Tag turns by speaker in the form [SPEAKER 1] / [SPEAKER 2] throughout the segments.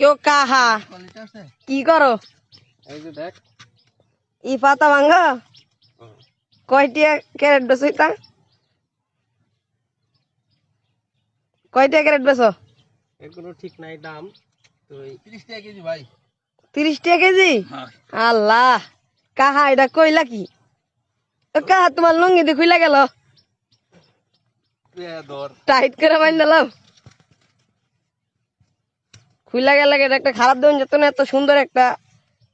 [SPEAKER 1] কেউ কাহা? কি করো?
[SPEAKER 2] এই যে দেখ।
[SPEAKER 1] ই পাতা ভাঙ্গ কয়টিয়া ক্যারেট বেছো ইতা? কয়টিয়া ক্যারেট বেছো
[SPEAKER 2] এগুলো ঠিক নাই দাম। তো তিরিশ টাকা কেজি ভাই।
[SPEAKER 1] তিরিশ টাকা কেজি? আল্লাহ কাহা এটা কইলা কি? ও কাহা তোমার লুঙ্গি দিয়ে খুইলা গেল টাইট করে মাইন দিলাম খুইলা গেল এটা একটা খারাপ দেন যেত না এত সুন্দর একটা।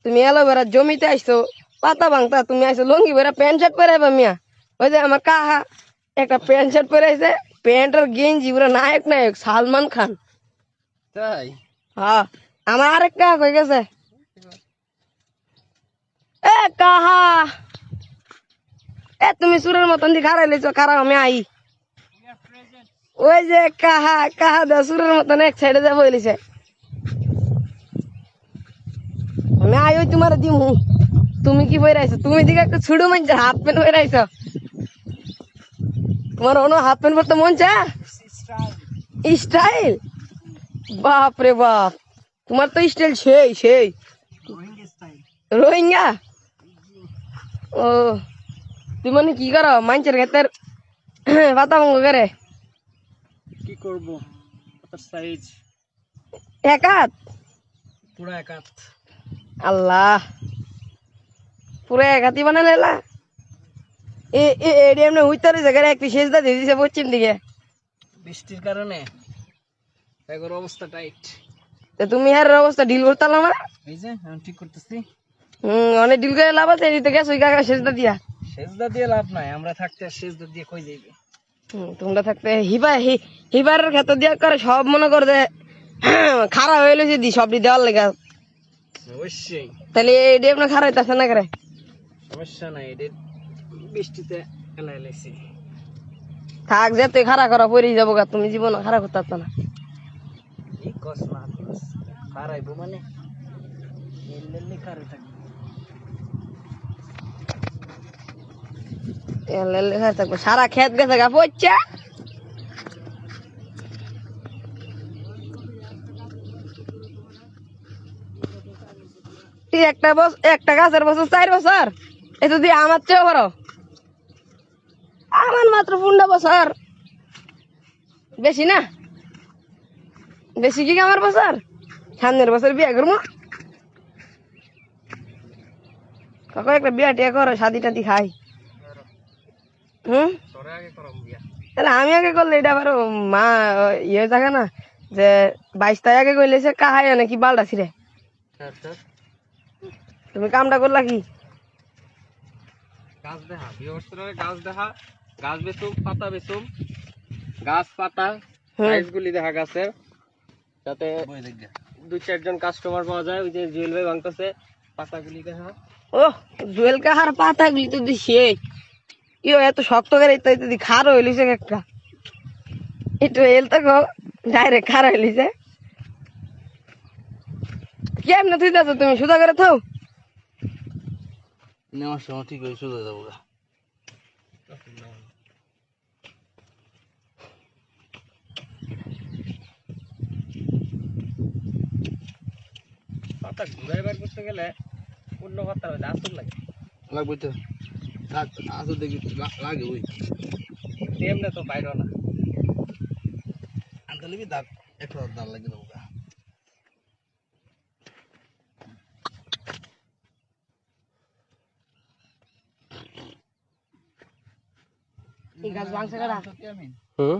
[SPEAKER 1] তুমি এলোভেরা জমিতে আইছো পাতা ভাঙতা তুমি আইছো লুঙ্গি বেরা প্যান্ট শার্ট পরে আইবা মিয়া। ওই যে আমার কাহা একটা প্যান্ট শার্ট পরে আইছে প্যান্ট আর গেঞ্জি পুরো নায়ক নায়ক সালমান খান।
[SPEAKER 2] তাই?
[SPEAKER 1] হ্যাঁ আমার আরেক কাহা কই গেছে? এ কাহা! এ তুমি সুরের মতন দি খারাই লেছো খারাপ আমি আই? ওই যে কাহা কাহা দা সুরের মতন এক সাইডে যা বলিছে আমি ওই তোমার দিমু। তুমি কি বই রাইছো তুমি দিকে একটা ছুড়ু মানছে হাফ প্যান্ট বই রাইছো তোমার অন্য হাফ প্যান্ট পরতে মন চা স্টাইল? বাপ রে বাপ। তোমার তো স্টাইল সেই সেই। রোহিঙ্গা? ও তুই মানে কি করো? মাঞ্চের ক্ষেতের পাতা ভঙ্গ করে
[SPEAKER 2] কি করব? সাইজ
[SPEAKER 1] একাত
[SPEAKER 2] পুরা একাত
[SPEAKER 1] আল্লাহ। পুরো বানা লেলা এ এ এডি এমনি হুইতারে জায়গায় একটি দিয়ে দিছে পশ্চিম দিকে।
[SPEAKER 2] বৃষ্টির কারণে এগোর অবস্থা টাইট।
[SPEAKER 1] তো তুমি আর অবস্থা ডিল করতাম না?
[SPEAKER 2] এই যে আমি ঠিক করতেছি।
[SPEAKER 1] হম অনেক ডিল করে লাভ আছে এদিকে গেছো কাকা সেজদা দিয়া।
[SPEAKER 2] সেজদা দিয়ে লাভ নাই আমরা থাকতে আর সেজদা দিয়ে কই যাইবে?
[SPEAKER 1] তোমরা থাকতে হিবা হি- হিবারের ক্ষেত্র দিয়া করে সব মনে করে খারাপ হইল যদি সবটি দেওয়ার লেগে।
[SPEAKER 2] অবশ্যই।
[SPEAKER 1] তাহলে এডি আপনার খারাপ হইতাছে না করে?
[SPEAKER 2] সমস্যা নাই এটা বৃষ্টিতে এলাই লাইছি।
[SPEAKER 1] থাক যে তুই খারাপ করা পড়ে যাব গা তুমি জীবন খারাপ করতে পারতো না।
[SPEAKER 2] এই কস না কস। খারাইবো মানে? খারাই থাকবে।
[SPEAKER 1] থাকব। সারা খেত গেছে গা পড়ছে? একটা বছর একটা গাছের বছর, চার বছর এটা দিয়ে আমার চেয়ে বড়। আমার মাত্র পনেরো বছর। বেশি না? বেশি কি আমার বছর? সামনের বছর বিয়ে করব। কাকা একটা বিয়া টিয়া করো শাদি টাদি খাই। হুম? তাহলে আমি আগে করলে এটা আবার মা ইয়ে থাকে না যে বাইশ তাই আগে করলে সে কাহাই নাকি বালটা ছিঁড়ে?
[SPEAKER 2] আচ্ছা
[SPEAKER 1] তুমি কামটা করলা কি?
[SPEAKER 2] গাছ দেখা হবে গাছ দেখা গাছ বেচুম পাতা বেচুম গাছ পাতা
[SPEAKER 1] হুম।
[SPEAKER 2] সাইজ গুলি দেখা গাছের যাতে দুই চারজন কাস্টমার পাওয়া যায় ওই যে জুয়েল ভাই ভাঙতেছে পাতাগুলি দেখা।
[SPEAKER 1] ও জুয়েল কাহার পাতা গুলি তো দিছে। ইও এত শক্ত করে ইত্যাদি ইত্যাদি খার হইলিছে একটা। একটু এল তো ডাইরেক্ট খার হইলিছে কেমনে তুই তুমি সুদা করে থাও?
[SPEAKER 2] নেওয়ার সময় ঠিক হয়ে সোজা যাব পাতা ঘুরাই বার করতে গেলে অন্য পাতা হলে আসল লাগে।
[SPEAKER 3] লাগবে তো। আসো দেখি লাগে ওই।
[SPEAKER 2] এমনি তো বাইর না।
[SPEAKER 3] আনতে লিবি দাগ একটু দাগ লাগে দেবো
[SPEAKER 1] এই গাছ ভাঙছে কারা
[SPEAKER 2] হুম